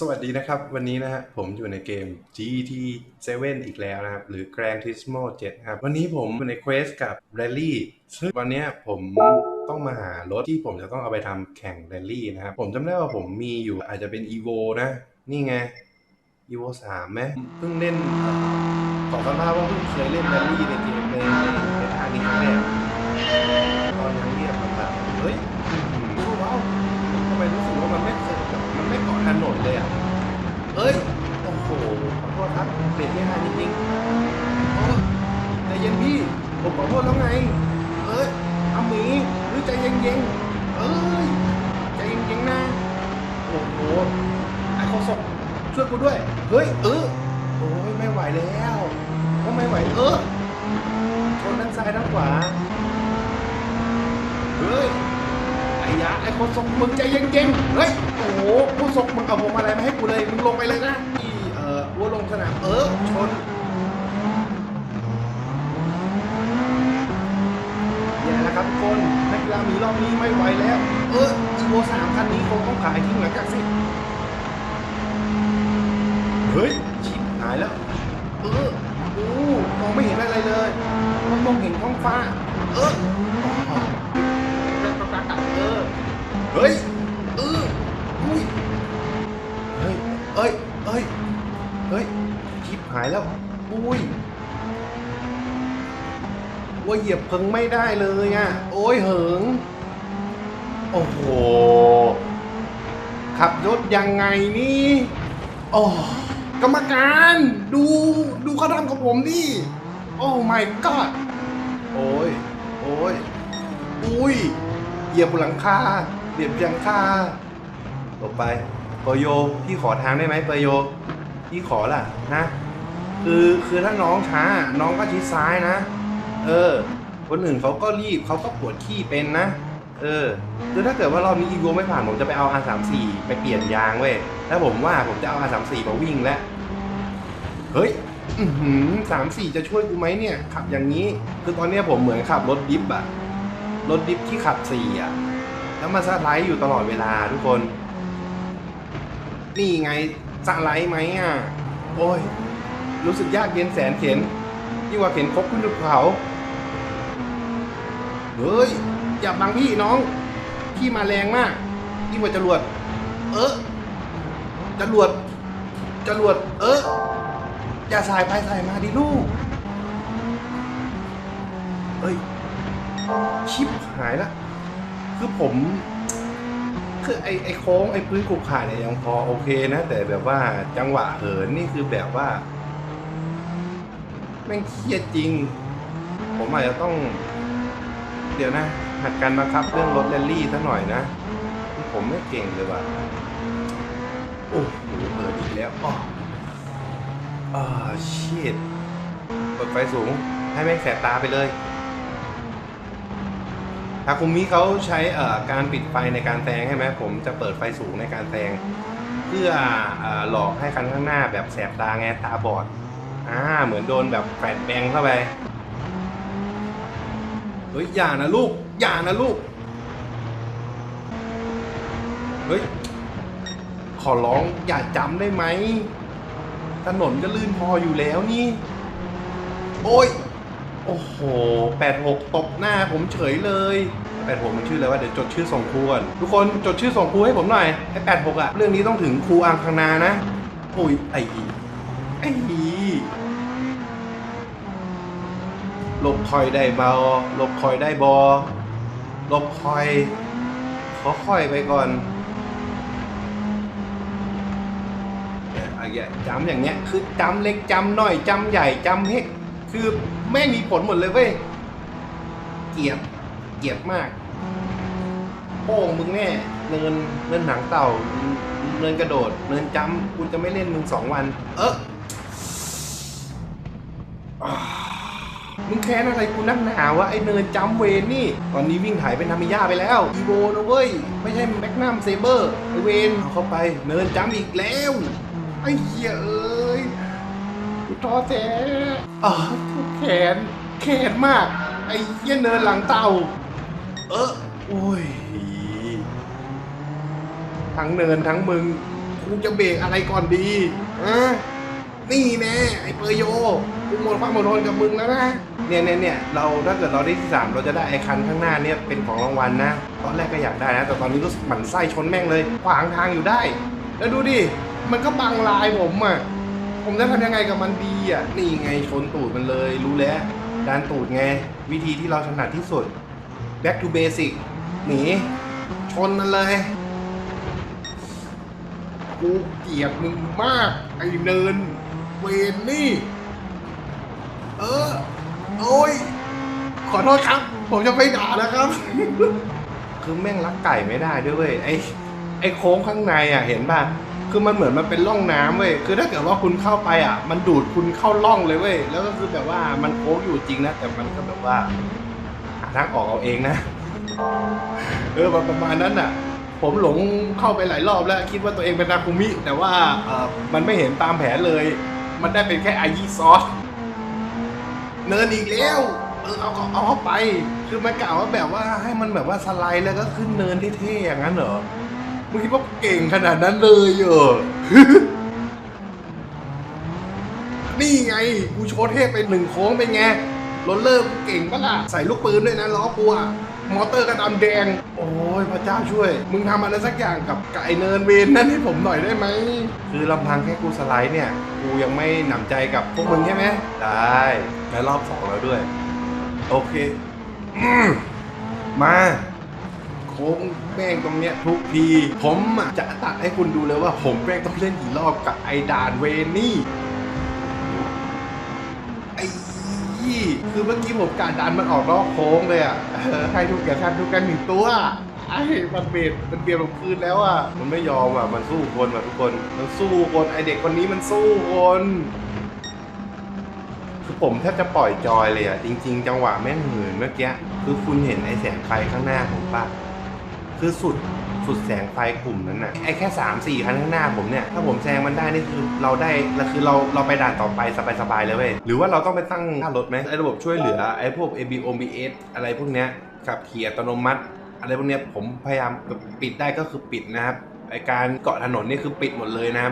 สวัสดีนะครับ วันนี้นะฮะผมอยู่ในเกม GT7 อีกแล้วนะครับ หรือ Grand Turismo 7ครับ วันนี้ผมอยู่ในเควสกับ Rally ซึ่งวันนี้ผมต้องมาหารถที่ผมจะต้องเอาไปทำแข่ง Rally นะครับ ผมจำได้ว่าผมมีอยู่อาจจะเป็น Evo นะ นี่ไง Evo 3ไหมเพิ่งเล่นต่อขอสารภาพว่าเพิ่งเคยเล่น Rally ในเกมในในในภานี้ครั้งแรกตอนยังเรียบมันแบบเฮ้ยอื้อหือว้าว ทำไมรู้สึกว่ามันไม่เคยแบบมันไม่เกาะถนนเลยอะ เอ้ย โอ้โห ขอโทษครับเบรกไม่ทันจริงๆโอ้ใจเย็นพี่ ผมขอโท ษแล้วไง เอ้ยอาหมีหรือใจเย็นๆเอ้ยใจเย็นๆนะโอ้โหไอ้โคศกช่วยกูด้วย เฮ้ยเออโอ้ยไม่ไหวแล้วก็ไม่ไหวเออชนทั้งซ้ายทั้งขวาเฮ้ยไอ้ยะไอ้คนส่งมึงใจเย็นๆเฮ้ยโอ้โหผู้ส่งมึงเอาพวมาลัยมาให้กูเลยมึงลงไปเลยนะที่เอ่อวัวลงสนามเออชน ครับทุกคนนักกีฬามีรอบนี้ไม่ไหวแล้ว เอออีโวสามคันนี้คงต้องขายทิ้งหลังจากสิ เฮ้ยชิบหายแล้ว เออโอ้มองไม่เห็นอะไรเลย มันมองเห็นท้องฟ้า เออ เหยียบเพิงไม่ได้เลยอะ โอ้ยเหิง โอ้โห ขับรถยังไงนี่ โอ้กรรมการดูดูเขาทำกับผมดิโอ้ my god โอ้ย โอ้ย อุ้ย เหยียบบนหลังคาเหยียบหลังคาหลบไปเปโย พี่ขอทางได้ไหมเปโย พี่ขอล่ะนะ คือคือถ้าน้องช้า น้องก็ชิดซ้ายนะ เออ คนอื่นเขาก็รีบเขาก็ปวดขี้เป็นนะ เออคือถ้าเกิดว่ารอบนี้อีโวไม่ผ่านผมจะไปเอา R34 ไปเปลี่ยนยางเว้ยถ้าผมว่าผมจะเอา R34 มาวิ่งแล้วเฮ้ยอือหือสามสี่จะช่วยกูไหมเนี่ย ขับอย่างนี้ คือตอนนี้ผมเหมือนขับรถดิฟอะรถดิฟที่ขับสี่อะแล้วมาสไลด์อยู่ตลอดเวลาทุกคน นี่ไงสไลด์ไหมอะโอ้ย รู้สึกยากเย็นแสนเข็นยิ่งกว่าเข็นครบขึ้นภูเขา เฮ้ย อย่าบังพี่น้อง พี่มาแรงมากยิ่งกว่าจรวด เออจรวดจรวด เอออย่าสายไปสายมาดิลูก เอ้ย ชิปหายละ คือผม คือไอไอโค้งไอพื้นขรุขระเนี่ยยังพอโอเคนะ แต่แบบว่าจังหวะเหินนี่คือแบบว่า แม่งเครียดจริง ผมอาจจะต้อง เดี๋ยวนะ หัดการบังคับเรื่องรถแรลลี่ซะหน่อยนะ ผมไม่เก่งเลยว่ะ โอ้โหเปิดอีกแล้วอ๋ออ่าชิดเปิดไฟสูง ให้แม่งแสบตาไปเลยทาคุมิเขาใช้เอ่อการปิดไฟในการแซงใช่ไหมผมจะเปิดไฟสูงในการแซงเพื่ออหลอกให้คันข้างหน้าแบบแสบตาไงตาบอดอ่าเหมือนโดนแบบแฟลชแบงเข้าไป ฮ้ยอย่านะลูก อย่านะลูก เฮ้ย ขอร้องอย่าจำได้ไหม ถนนก็ลื่นพออยู่แล้วนี่ โอ้ย โอ้โห86ตบหน้าผมเฉยเลย86มันชื่ออะไรวะเดี๋ยวจดชื่อส่งครูก่อนทุกคนจดชื่อส่งครูให้ผมหน่อยไอ้86อะเรื่องนี้ต้องถึงครูอังคณานะ โอ้ยไอ้อีไอ้อี ลบคอยได้เบาลบคอยได้บอลบคอย ขอคอยไปก่อนเนี่ยไอ้เงี้ยจำอย่างเงี้ยคือจำเล็กจำน้อยจำใหญ่จำเฮกคือแม่มีผลหมดเลยเว้ยเกียดเกียดมากโป้งมึงแน่เนินเนินหนังเต่า เนินกระโดด เนินจำกูจะไม่เล่นมึงสองวัน เอออ่า มึงแค้นอะไรกูนักหนาวะไอเนินจำเวนนี่ ตอนนี้วิ่งถ่ายเป็นธรรมิยาไปแล้วอีโวนะเว้ย ไม่ใช่แมกนัมเซเบอร์ไอเวนเอาเข้าไปเนินจำอีกแล้ว ไอ้เหี้ยเอ้ยกูท้อแท้อ่าแขนแขนมาก ไอ้เหี้ยเนินหลังเต่า เออโอ้ยทั้งเนินทั้งมึงคกูจะเบรกอะไรก่อนดีอะนี่แน่ไอ้เปอร์โย กูหมดความอดทนกับมึงแล้วนะเนี่ยเนี่ยเนี่ยเราถ้าเกิดเราได้ที่สามเราจะได้ไอ้คันข้างหน้าเนี่ยเป็นของรางวัลนะ ตอนแรกก็อยากได้นะ แต่ตอนนี้รู้สึกหมั่นไส้ชนแม่งเลย ขวางทางอยู่ได้ แล้วดูดิ มันก็บังลายผมอะ ผมจะทำยังไงกับมันดีอะ นี่ไงชนตูดมันเลย รู้แล้วดันตูดไง วิธีที่เราถนัดที่สุด back to basic หนีชนมันเลย กูเกลียดมึงมาก ไอ้เนิน เวนนี่ เออ โอ้ย ขอโทษครับ ผมจะไม่ด่านะครับ คือแม่งรักไก่ไม่ได้ด้วยเว้ยไอ้ไอ้โค้งข้างในอะเห็นป่ะ คือมันเหมือนมันเป็นร่องน้ำเว้ย คือถ้าเกิดว่าคุณเข้าไปอะ มันดูดคุณเข้าร่องเลยเว้ย แล้วก็คือแบบว่ามันโค้งอยู่จริงนะ แต่มันก็แบบว่าหาทางออกเอาเองนะ เออประมาณนั้นอะ ผมหลงเข้าไปหลายรอบแล้ว คิดว่าตัวเองเป็นนาคุมิ แต่ว่าเออมันไม่เห็นตามแผนเลย มันได้เป็นแค่อายิซอส เนินอีกแล้ว เออเอาเอาเอาเข้าไป คือมันกล่าวว่าแบบว่าให้มันแบบว่าสไลด์แล้วก็ขึ้นเนินเท่ๆอย่างนั้นเหรอมึงคิดว่าเก่งขนาดนั้นเลยเหรอ นี่ไงกูโชว์เทพไปหนึ่งโค้งเป็นไงรถเลิกเก่งปะล่ะใส่ลูกปืนด้วยนะล้อกูอะ มอเตอร์กระดำแดง โอ้ยพระเจ้าช่วย มึงทำอะไรสักอย่างกับไก่เนินเวนนั่นให้ผมหน่อยได้ไหม คือลำพังแค่กูสไลด์เนี่ย กูยังไม่หนำใจกับพวกมึงใช่ไหม ได้ และรอบสองแล้วด้วย โอเคอืมมาโค้งแม่งตรงเนี้ยทุกที ผมอะจะตัดให้คุณดูเลยว่าผมแม่งต้องเล่นกี่รอบกับไอ้ดานเวนนี่ ไอ้ยี่ คือเมื่อกี้ผมการดันมันออกนอกโค้งเลยอะเออให้ทุกอย่างทันทุกกันหนึ่งตัวไอ้มันเบียดมันเบียดผมคืนแล้วอะมันไม่ยอมอะมันสู้คนอะทุกคนมันสู้คนไอเด็กคนนี้มันสู้คนคือผมแทบจะปล่อยจอยเลยอะจริง ๆ จังหวะแม่งหืนเมื่อกี้คือคุณเห็นไอแสงไฟข้างหน้าผมปะคือสุด สุดแสงไฟกลุ่มนั้นน่ะไอแค่สามสี่คันข้างหน้าผมเนี่ย ถ้าผมแซงมันได้นี่คือเราได้แล้วคือเราเราไปด่านต่อไปสบายๆเลยเว้ย หรือว่าเราต้องไปตั้งค่ารถไหมไอระบบช่วยเหลือไอพวก ABO BS อะไรพวกเนี้ยขับขี่อัตโนมัติ อะไรพวกเนี้ยผมพยายามปิดได้ก็คือปิดนะครับไอการเกาะถนนนี่คือปิดหมดเลยนะครับ